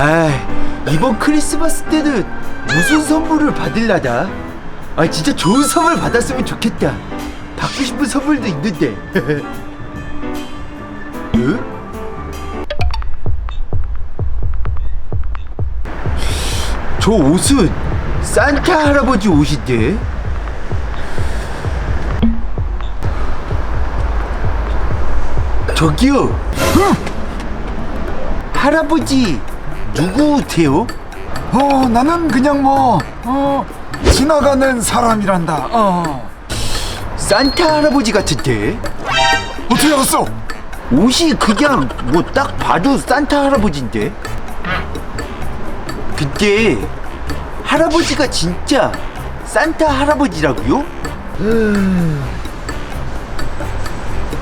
아, 이번 크리스마스 때는 무슨 선물을 받을라나? 아, 진짜 좋은 선물 받았으면 좋겠다. 받고 싶은 선물도 있는데. 응? 저 옷은 산타 할아버지 옷인데? 저기요. 할아버지 누구세요? 어, 나는 그냥 뭐, 어, 지나가는 사람이란다. 어. 산타 할아버지 같은데? 어떻게 알았어? 옷이 그냥 뭐 딱 봐도 산타 할아버지인데? 근데 할아버지가 진짜 산타 할아버지라고요?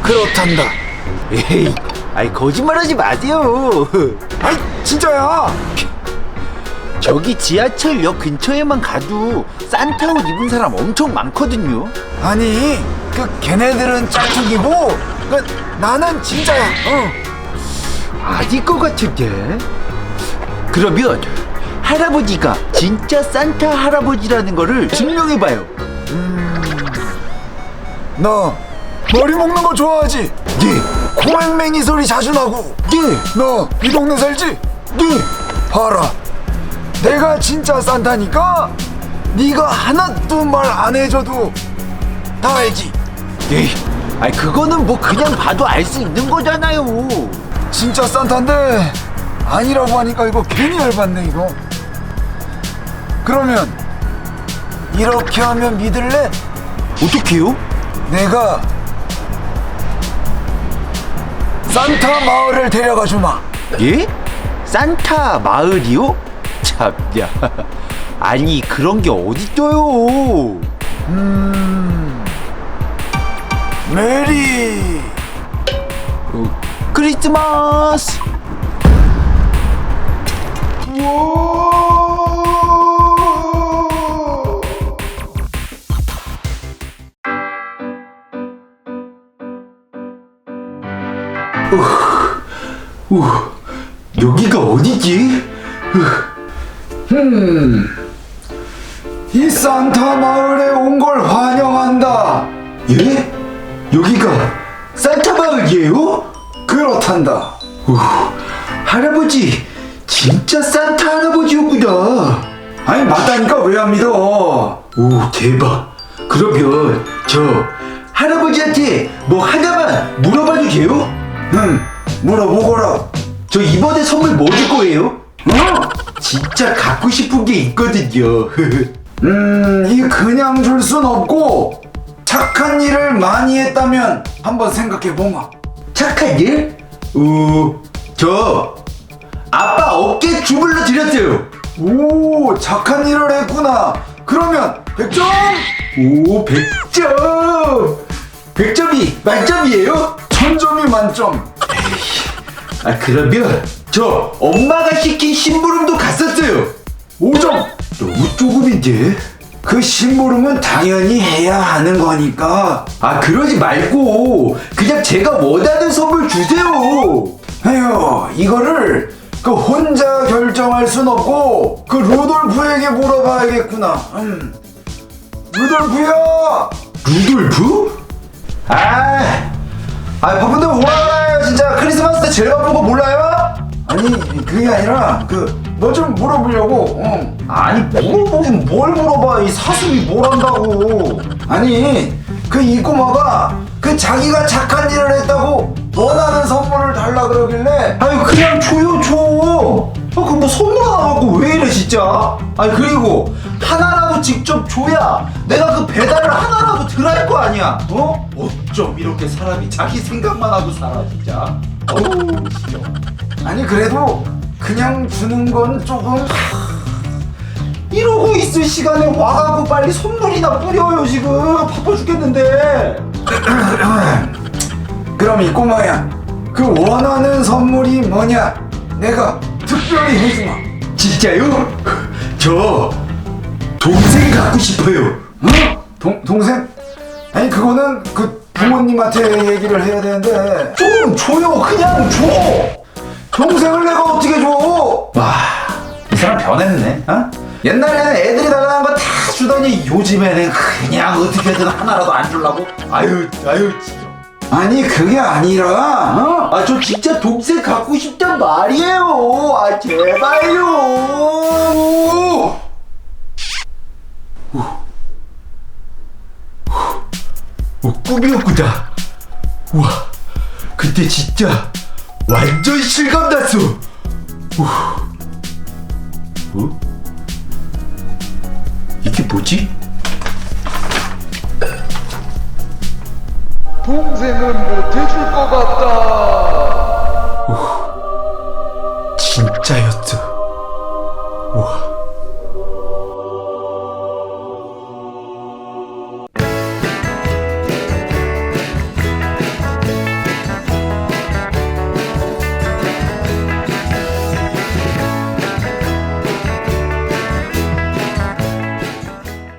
그렇단다. 에이, 아이 거짓말하지 마세요. 아이, 진짜야. 저기 지하철역 근처에만 가도 산타 옷 입은 사람 엄청 많거든요. 아니, 그 걔네들은 짝퉁이고, 그 나는 진짜야. 어. 아닐 것 같은데. 그러면 할아버지가 진짜 산타 할아버지라는 거를 증명해봐요. 너 머리 묶는 거 좋아하지? 네, 코맹맹이 소리 자주 나고. 네, 너 이 동네 살지? 네. 봐라. 내가 진짜 산타니까 네가 하나도 말 안 해줘도 다 알지. 에이, 아이 그거는 뭐 그냥 봐도 알 수 있는 거잖아요. 진짜 산타인데 아니라고 하니까 이거 괜히 열받네 이거. 그러면 이렇게 하면 믿을래? 어떻게요? 내가 산타 마을을 데려가 주마. 예? 산타 마을이요? 참야. 아니 그런 게 어딨어요? 메리. 어, 크리스마스. 우, 여기가 어디지? 이 산타 마을에 온 걸 환영한다. 예? 여기가 산타 마을이에요? 그렇단다. 우, 할아버지 진짜 산타 할아버지였구나. 아니 맞다니까 왜 안 믿어? 오 대박. 그러면 저 할아버지한테 뭐 하나만 물어봐도 돼요? 응, 물어보거라. 저 이번에 선물 뭐 줄 거예요? 어? 진짜 갖고 싶은 게 있거든요. 음, 이 그냥 줄 순 없고 착한 일을 많이 했다면 한번 생각해 보마. 착한 일? 어, 저 아빠 어깨 주물러 드렸어요. 오, 착한 일을 했구나. 그러면 100점! 오, 100점! 100점이 만점이에요? 천점이 만점. 아, 그러면 저 엄마가 시킨 심부름도 갔었어요. 5점. 너무 조금인데? 그 심부름은 당연히 해야 하는 거니까. 아, 그러지 말고 그냥 제가 원하는 선물 주세요. 에휴, 이거를 그 혼자 결정할 순 없고 그 루돌프에게 물어봐야겠구나. 음. 루돌프야! 루돌프? 아, 아 바쁜데 뭐하나요 진짜 크리스마스 때 제일 바쁜 거 몰라요? 아니 그게 아니라 그 너 좀 물어보려고. 응. 아니, 물어보긴 뭘 물어봐. 이 사슴이 뭘 한다고. 아니 그 이 꼬마가 그 자기가 착한 일을 했다고 원하는 선물을 달라 그러길래 아유, 그냥 줘요, 줘. 아, 그뭐 선물 하나 갖고 왜 이래, 진짜? 아니, 그리고 하나라도 직접 줘야 내가 그 배달을 하나라도 들어갈 거 아니야. 어? 어쩜 이렇게 사람이 자기 생각만 하고 살아, 진짜. 어우, 진짜. 아니 그래도 그냥 주는 건 조금 이러고 있을 시간에 와가고 빨리 선물이나 뿌려요 지금 바빠 죽겠는데 그럼 이 꼬마야 그 원하는 선물이 뭐냐 내가 특별히 해주마 진짜요? 저 동생 갖고 싶어요 어? 동, 동생? 아니 그거는 그 부모님한테 얘기를 해야 되는데. 좀 줘요. 그냥 줘. 동생을 내가 어떻게 줘? 와 변했네. 어? 옛날에는 애들이 달라는 거 다 주더니 요즘에는 그냥 어떻게든 하나라도 안 주려고? 아유 아유 진짜. 아니 그게 아니라 어? 아저 진짜 동생 갖고 싶단 말이에요. 아 제발요 어, 꿈이었구나 우와 그때 진짜 완전 실감 났어 우. 어? 이게 뭐지? 동생은 못해줄 것 같다.